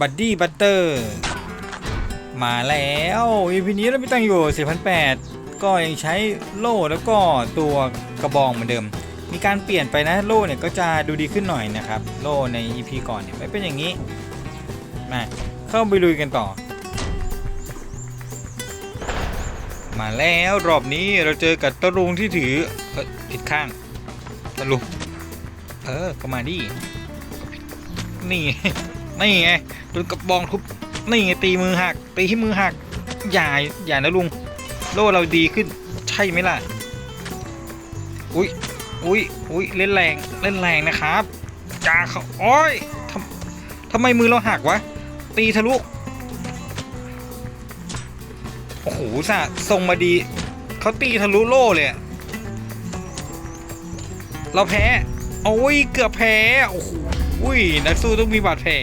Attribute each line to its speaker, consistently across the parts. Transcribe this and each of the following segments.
Speaker 1: บัดดี้บัตเตอร์มาแล้วอีพีนี้เราไม่ตั้งอยู่4,800ก็ยังใช้โล่แล้วก็ตัวกระบองเหมือนเดิม มีการเปลี่ยนไปนะโล่เนี่ยก็จะดูดีขึ้นหน่อยนะครับ โล่ใน EP ก่อนเนี่ยไม่เป็นอย่างนี้มาเข้าไปลุยกันต่อ มาแล้วรอบนี้เราเจอกับตะลุงที่ถือเออผิดข้างตะลุงเออก็มาดินี่ นี่ไงโดนกระบองทุบนี่ไงตีมือหักตีที่มือหักอย่าอย่านะลุงโล่เราดีขึ้นใช่ไหมล่ะอุ้ยอุ้ยอุ้ยเล่นแรงเล่นแรงนะครับจ่าเขาโอ้ยทำทำไมมือเราหักวะตีทะลุโอ้โหสะทรงมาดีเขาตีทะลุโล่เลยเราแพ้โอ้ยเกือบแพ้โอ้โห อุ้ย นักสู้ต้องมีบาดแผล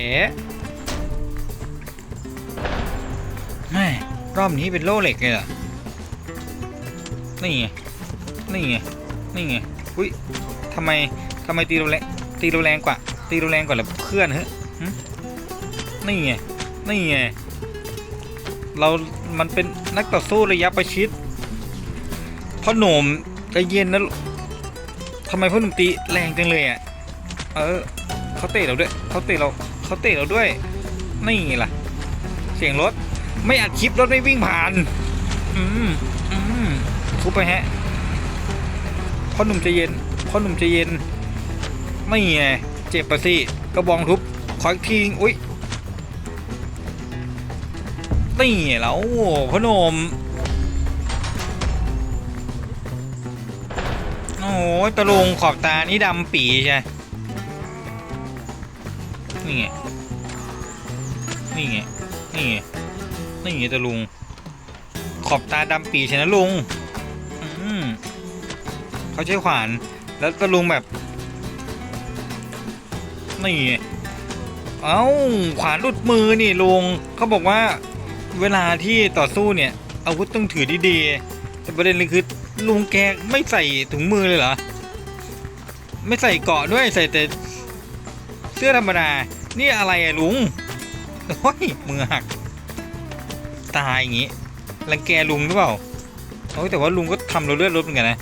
Speaker 1: แม่รอบนี้เป็นโล่เหล็กเลยเหรอ นี่ไง นี่ไง นี่ไง อุ้ยทำไมทำไมตีเราแรง ตีเราแรงกว่า ตีเราแรงกว่าเหรอเพื่อนเฮ้ยนี่ไง นี่ไง เรา มันเป็นนักต่อสู้ระยะประชิดพ่อหนุ่มใจเย็นนะทำไมพ่อหนุ่มตีแรงจังเลยอะ เออ เขาเตะเราด้วยเขาเตะเราเขาเตะเราด้วย นี่ไงล่ะ เสียงรถ ไม่อัดคลิปรถไม่วิ่งผ่าน อืมอืมทุบไปฮะพ่อหนุ่มใจเย็นพ่อหนุ่มใจเย็น ไม่ไงเจ็บปะสิกระบองทุบขออีกทีอุ้ยนี่แล้วพ่อหนุ่มโอ้ยตะลุงขอบตานี่ดำปีใช่ นี่ไง นี่ไง นี่ไง นี่ไงตะลุง ขอบตาดำปีชนะลุง อืมเขาใช้ขวาน แล้วตะลุงแบบ นี่ไง เอ้า ขวานหลุดมือนี่ลุง เขาบอกว่า เวลาที่ต่อสู้เนี่ย อาวุธต้องถือดีๆ แต่ประเด็นเลยคือลุงแกไม่ใส่ถุงมือเลยเหรอ ไม่ใส่เกาะด้วยใส่แต่เสื้อธรรมดา นี่อะไรอะลุงโอ้ยมือหัก ตายอย่างงี้รังแกลุงหรือเปล่าโอ้ยแต่ว่าลุงก็ทำเราเลือดลดเหมือนกันนะ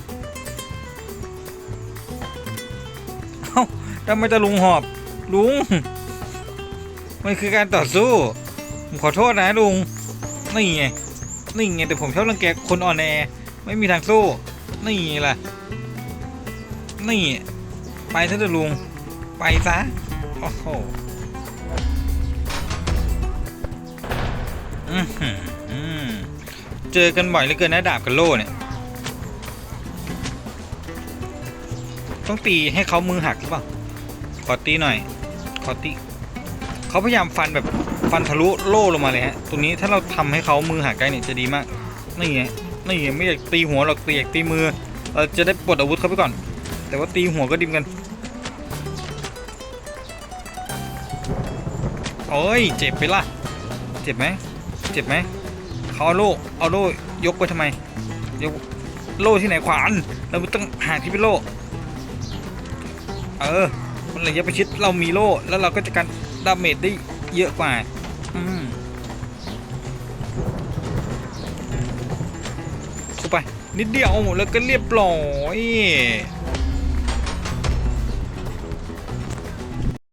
Speaker 1: เอ้าทำไมจะลุงหอบลุง มันคือการต่อสู้ ผมขอโทษนะลุง นี่ไง นี่ไงแต่ผมชอบรังแกคนอ่อนแอ ไม่มีทางสู้ นี่ล่ะ นี่ ไปซะเถอะลุง ไปซะ โอ้โห เจอกันบ่อยเหลือเกินนะดาบกับโล่เนี่ย ต้องตีให้เขามือหักหรือเปล่า ขอตีหน่อย ขอตี เขาพยายามฟันแบบฟันทะลุโล่ลงมาเลยฮะ ตรงนี้ถ้าเราทำให้เขามือหักได้เนี่ยจะดีมาก นี่ไง นี่ไงไม่อยากตีหัวหรอกตีอยากตีมือ เราจะได้ปลดอาวุธเขาไปก่อน แต่ว่าตีหัวก็ดิมกันโอ้ย เจ็บไปละ เจ็บไหม เจ็บไหมเขาเอาโล่เอาโล่ยกไปทำไมยกโล่ที่ไหนขวานเราต้องหาที่เป็นโล่เออมันระยะประชิดเรามีโล่แล้วเราก็จะกันดาเมจได้เยอะกว่าอืมเข้าไปนิดเดียวแล้วก็เรียบร้อย